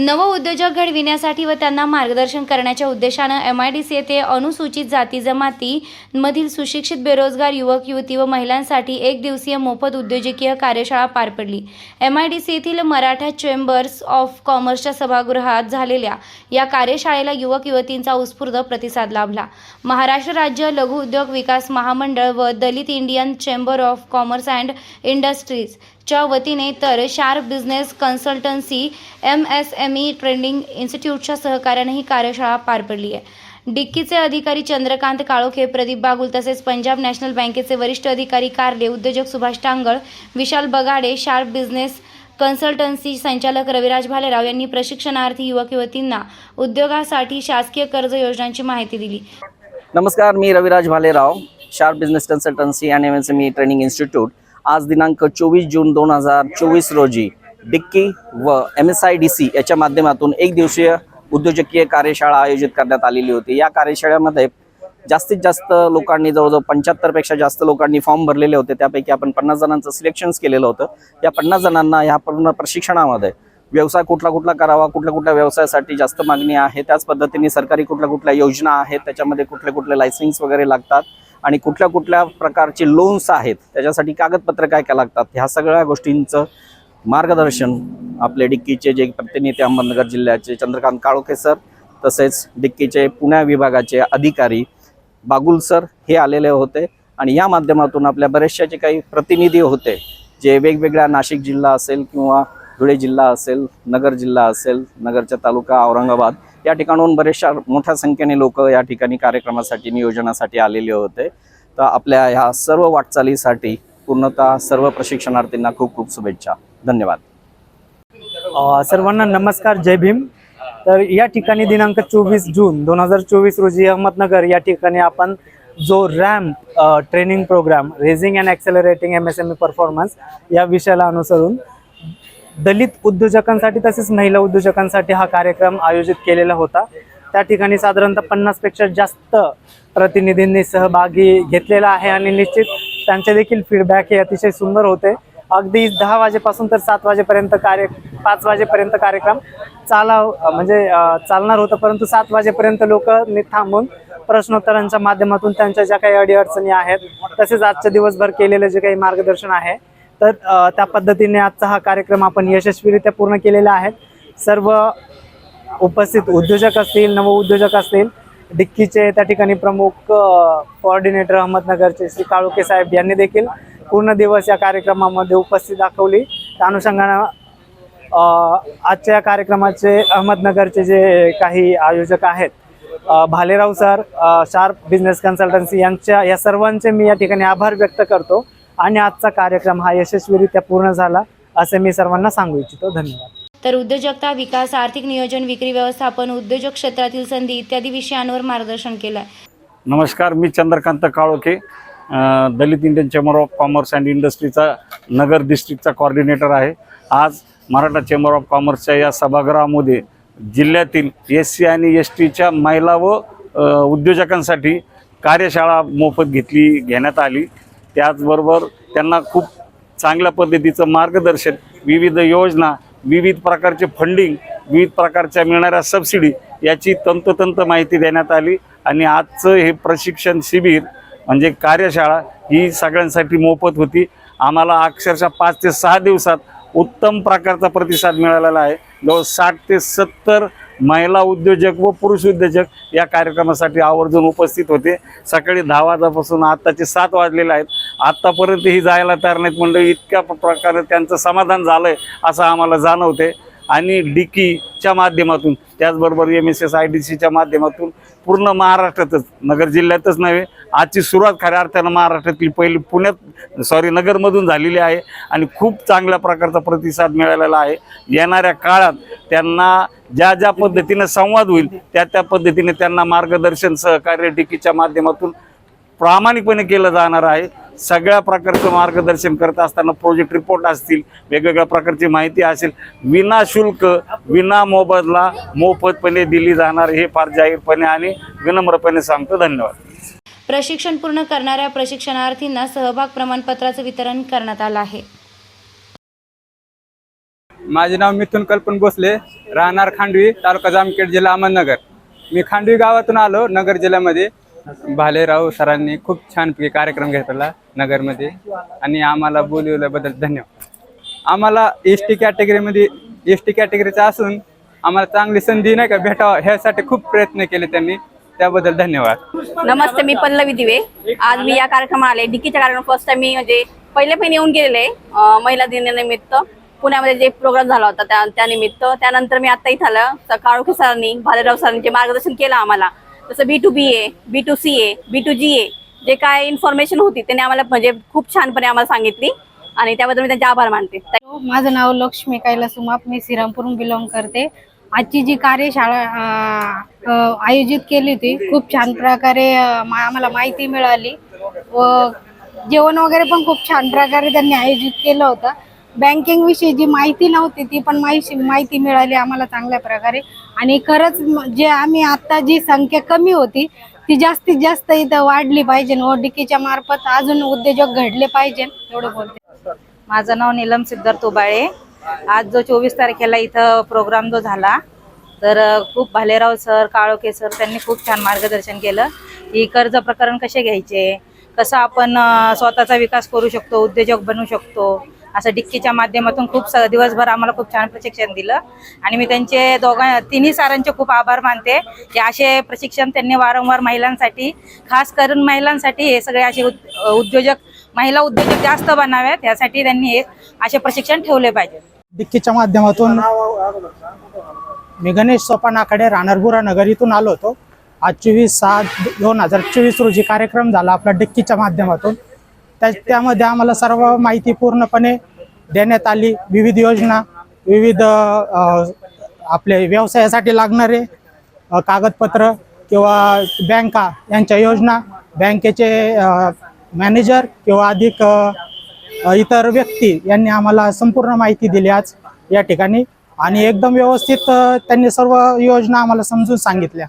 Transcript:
नवउद्योजक घडविण्यासाठी व त्यांना मार्गदर्शन करण्याच्या उद्देशानं एम आय डी सी येथे अनुसूचित जाती जमाती मधील सुशिक्षित बेरोजगार युवक युवती व महिलांसाठी एक दिवसीय मोफत उद्योजकीय कार्यशाळा पार पडली. एम आय डी सी येथील मराठा चेंबर्स ऑफ कॉमर्सच्या सभागृहात झालेल्या या कार्यशाळेला युवक युवतींचा उत्स्फूर्त प्रतिसाद लाभला. महाराष्ट्र राज्य लघु उद्योग विकास महामंडळ व Dalit Indian chamber of commerce and industries च्या वतीने तर sharp business consultancy M S M E trending इन्स्टिट्यूटच्या सहकार्याने ही कार्यशाळा पार पडली आहे. डिक्कीचे अधिकारी चंद्रकांत काळोखे प्रदीप बागुल तसेच पंजाब नॅशनल बँकेचे वरिष्ठ अधिकारी कारले उद्योजक Subhash Tangal Vishal Bagade sharp business consultancy संचालक रविराज भालेराव यांनी प्रशिक्षणार्थी युवक युवतींना उद्योगासाठी शासकीय कर्ज योजनांची माहिती दिली. नमस्कार मी Raviraj Bhalerao sharp business consultancy and M S M E training institute आज दिनांक चोवीस जून दोन हजार चोवीस रोजी डिक्की व M S I D C याच्या माध्यमातून एक दिवसीय उद्योजकीय कार्यशाळा आयोजित करण्यात आलेली होती. या कार्यशाळेमध्ये जास्तीत जास्त लोकांनी जवळजवळ पंच्याहत्तरपेक्षा जास्त लोकांनी फॉर्म भरलेले होते. त्यापैकी आपण पन्नास जणांचं सिलेक्शन्स केलेलं होतं. या पन्नास जणांना ह्या पूर्ण प्रशिक्षणामध्ये व्यवसाय कुठला कुठला करावा कुठल्या कुठल्या व्यवसायासाठी जास्त मागणी आहे त्याच पद्धतीने सरकारी कुठल्या कुठल्या योजना आहेत त्याच्यामध्ये कुठले कुठले लायसन्स वगैरे लागतात आणि कुठल्या कुठल्या प्रकारचे लोन्स आहेत त्याच्यासाठी कागदपत्र काय काय लागतात ह्या सगळ्या गोष्टींचं मार्गदर्शन आपले डिक्कीचे जे प्रतिनिधी अहमदनगर जिल्ह्याचे चंद्रकांत काळोखे सर तसेच डिक्कीचे पुण्या विभागाचे अधिकारी बागुल सर हे आलेले होते. आणि या माध्यमातून आपल्या बरेचशा जे काही प्रतिनिधी होते जे वेगवेगळ्या नाशिक जिल्हा असेल किंवा धुळे जिल्हा असेल नगर जिल्हा असेल नगरचा तालुका औरंगाबाद या ठिकाणाहून बरेचशा मोठ्या संख्येने लोक या ठिकाणी कार्यक्रमासाठी नियोजनासाठी आलेले होते. तर आपल्या ह्या सर्व वाटचालीसाठी पूर्णतः सर्व प्रशिक्षणार्थींना खूप खूप शुभेच्छा. धन्यवाद. सर्वांना नमस्कार जय भीम. तर या ठिकाणी दिनांक चोवीस जून दोन हजार चोवीस रोजी अहमदनगर या ठिकाणी आपण जो RAMP training programme raising and accelerating M S M E performance या विषयाला अनुसरून दलित उद्योजकांसाठी तसेच महिला उद्योजकांसाठी हा कार्यक्रम आयोजित केलेला होता. त्या ठिकाणी साधारणतः पन्नासपेक्षा जास्त प्रतिनिधींनी सहभागी घेतलेला आहे आणि निश्चित त्यांचे देखील फीडबॅक हे अतिशय सुंदर होते. अगदी दहा वाजेपासून तर सात वाजेपर्यंत कार्य पाच वाजेपर्यंत कार्यक्रम चाला म्हणजे चालणार होतं परंतु सात वाजेपर्यंत लोक थांबून प्रश्नोत्तरांच्या माध्यमातून त्यांच्या ज्या काही अडीअडचणी आहेत तसेच आजच्या दिवसभर केलेलं जे काही मार्गदर्शन आहे तर त्या पद्धतीने आजचा हा कार्यक्रम आपण यशस्वीरित्या पूर्ण केलेला आहे. सर्व उपस्थित उद्योजक असतील नवउद्योजक असतील डिक्कीचे त्या ठिकाणी प्रमुख कोऑर्डिनेटर अहमदनगरचे श्री काळोखे साहेब यांनी देखील पूर्ण दिवस या कार्यक्रमामध्ये उपस्थित दाखवली. त्या अनुषंगानं आजच्या या कार्यक्रमाचे अहमदनगरचे जे काही आयोजक आहेत Bhalerao sir sharp business consultancy यांच्या या सर्वांचे मी या ठिकाणी आभार व्यक्त करतो. आणि आजचा कार्यक्रम हा यशस्वीरित्या पूर्ण झाला असे मी सर्वांना सांगू इच्छितो. धन्यवाद. तर उद्योजकता विकास आर्थिक नियोजन विक्री व्यवस्थापन उद्योजक क्षेत्रातील संधी इत्यादी विषयांवर मार्गदर्शन केलं आहे नमस्कार मी Chandrakant Kalokhe Dalit Indian chamber of commerce and इंडस्ट्रीचा Nagar डिस्ट्रिक्टचा कॉर्डिनेटर आहे. आज मराठा चेंबर ऑफ कॉमर्सच्या या सभागृहामध्ये जिल्ह्यातील एस सी आणि एस टीच्या महिला व उद्योजकांसाठी कार्यशाळा मोफत घेतली घेण्यात आली. त्याचबरोबर त्यांना खूप चांगल्या पद्धतीचं मार्गदर्शन विविध योजना विविध प्रकारचे फंडिंग विविध प्रकारच्या मिळणाऱ्या सबसिडी याची तंतोतंत माहिती देण्यात आली. आणि आजचं हे प्रशिक्षण शिबिर म्हणजे कार्यशाळा ही सगळ्यांसाठी मोफत होती. आम्हाला अक्षरशः पाच ते सहा दिवसात उत्तम प्रकारचा प्रतिसाद मिळालेला आहे. जवळ साठ ते सत्तर महिला उद्योजक व पुरुष उद्योजक या कार्यक्रमासाठी आवर्जून उपस्थित होते. सकाळी दहा वाजल्यापासून आत्ताचे सात वाजलेले आहेत. आत्तापर्यंतही जायला तयार नाहीत मंडळी. इतक्या प्रकारे त्यांचं समाधान झालं आहे असं आम्हाला जाणवते. आणि डिकीच्या माध्यमातून त्याचबरोबर M S S I D सीच्या माध्यमातून पूर्ण महाराष्ट्रातच नगर जिल्ह्यातच नव्हे आजची सुरुवात खऱ्या अर्थानं महाराष्ट्रातली पहिली पुण्यात सॉरी नगरमधून झालेली आहे. आणि खूप चांगल्या प्रकारचा प्रतिसाद मिळालेला आहे. येणाऱ्या काळात त्यांना ज्या ज्या पद्धतीनं संवाद होईल त्या त्या पद्धतीने त्यांना मार्गदर्शन सहकार्य डिकीच्या माध्यमातून प्रामाणिकपणे केलं जाणार आहे. सगळ्या प्रकारचं मार्गदर्शन करत असताना प्रोजेक्ट रिपोर्ट असतील वेगवेगळ्या प्रकारची माहिती असेल विना शुल्क विना मोबदला मोफतपणे दिली जाणार हे फार जाहीरपणे आणि विनम्रपणे सांगतो. धन्यवाद. प्रशिक्षण पूर्ण करणाऱ्या प्रशिक्षणार्थींना सहभाग प्रमाणपत्राचं वितरण करण्यात आलं आहे. माझे नाव मिथुन कल्पन भोसले राहणार खांडवी तालुका जामखेड जिल्हा अहमदनगर. मी खांडवी गावातून आलो नगर जिल्ह्यामध्ये. भालेराव सरांनी खूप छानपैकी कार्यक्रम घेतला नगरमध्ये. आणि आम्हाला बोलवल्याबद्दल धन्यवाद. आम्हाला एस टी कॅटेगरीमध्ये एस टी कॅटेगरीचा असून आम्हाला चांगली संधी नाही का भेटावं ह्यासाठी खूप प्रयत्न केले त्यांनी. त्याबद्दल धन्यवाद. नमस्ते मी पल्लवी दिवे. आज मी या कार्यक्रमाला आले. डिकीच्या कार्यक्रम फर्स्ट टाइम मी म्हणजे पहिले पण येऊन गेलेले महिला दिनानिमित्त. पुण्यामध्ये जे प्रोग्राम झाला होता त्यानिमित्त. त्यानंतर मी आता इथं आलं. तर काळोखी सरांनी भालेराव सरांनी जे मार्गदर्शन केलं आम्हाला जसं B to B A B to C A B to G A जे काय इन्फॉर्मेशन होती त्यांनी आम्हाला म्हणजे खूप छानपणे आम्हाला सांगितली. आणि त्याबद्दल मी त्यांचे आभार मानते. माझं नाव लक्ष्मी कैलास उमाप मी श्रीरामपूरून बिलॉंग करते. आजची जी कार्यशाळा आयोजित केली होती खूप छान प्रकारे आम्हाला माहिती मिळाली. व जेवण वगैरे पण खूप छान प्रकारे त्यांनी आयोजित केलं होतं. बँकिंग विषयी जी माहिती नव्हती ती पण माहिती माहिती मिळाली आम्हाला चांगल्या प्रकारे. आणि खरंच जे आम्ही आता जी संख्या कमी होती ती जास्तीत जास्त इथं वाढली पाहिजे. ओडिकीच्या मार्फत अजून उद्योजक घडले पाहिजे एवढं बोलते. माझं नाव नीलम सिद्धार्थ उबाळे आज जो चोवीस तारखेला इथं प्रोग्राम जो झाला तर खूप भालेराव सर काळोखे सर त्यांनी खूप छान मार्गदर्शन केलं. की कर्ज प्रकरण कसे घ्यायचे? कसं आपण स्वतःचा विकास करू शकतो उद्योजक बनू शकतो? असं डिक्कीच्या माध्यमातून खूप स दिवसभर आम्हाला खूप छान प्रशिक्षण दिलं. आणि मी त्यांचे दोघां तिन्ही सारांचे खूप आभार मानते. की असे प्रशिक्षण त्यांनी वारंवार महिलांसाठी खास करून महिलांसाठी हे सगळे असे उद्योजक महिला उद्योजक जास्त बनाव्यात. यासाठी त्यांनी एक असे प्रशिक्षण ठेवले पाहिजे. डिक्कीच्या माध्यमातून मी गणेश सोपानाकडे राहणारपुरा नगर इथून आलो होतो. आज चोवीस सात दोन हजार चोवीस रोजी कार्यक्रम झाला आपला डिक्कीच्या माध्यमातून. त्या त्यामध्ये आम्हाला सर्व माहिती पूर्णपणे देण्यात आली. विविध योजना विविध आपले व्यवसायासाठी लागणारे कागदपत्र किंवा बँका यांच्या योजना बँकेचे मॅनेजर किंवा अधिक इतर व्यक्ती यांनी आम्हाला संपूर्ण माहिती दिली आज या ठिकाणी. आणि एकदम व्यवस्थित त्यांनी सर्व योजना आम्हाला समजून सांगितल्या.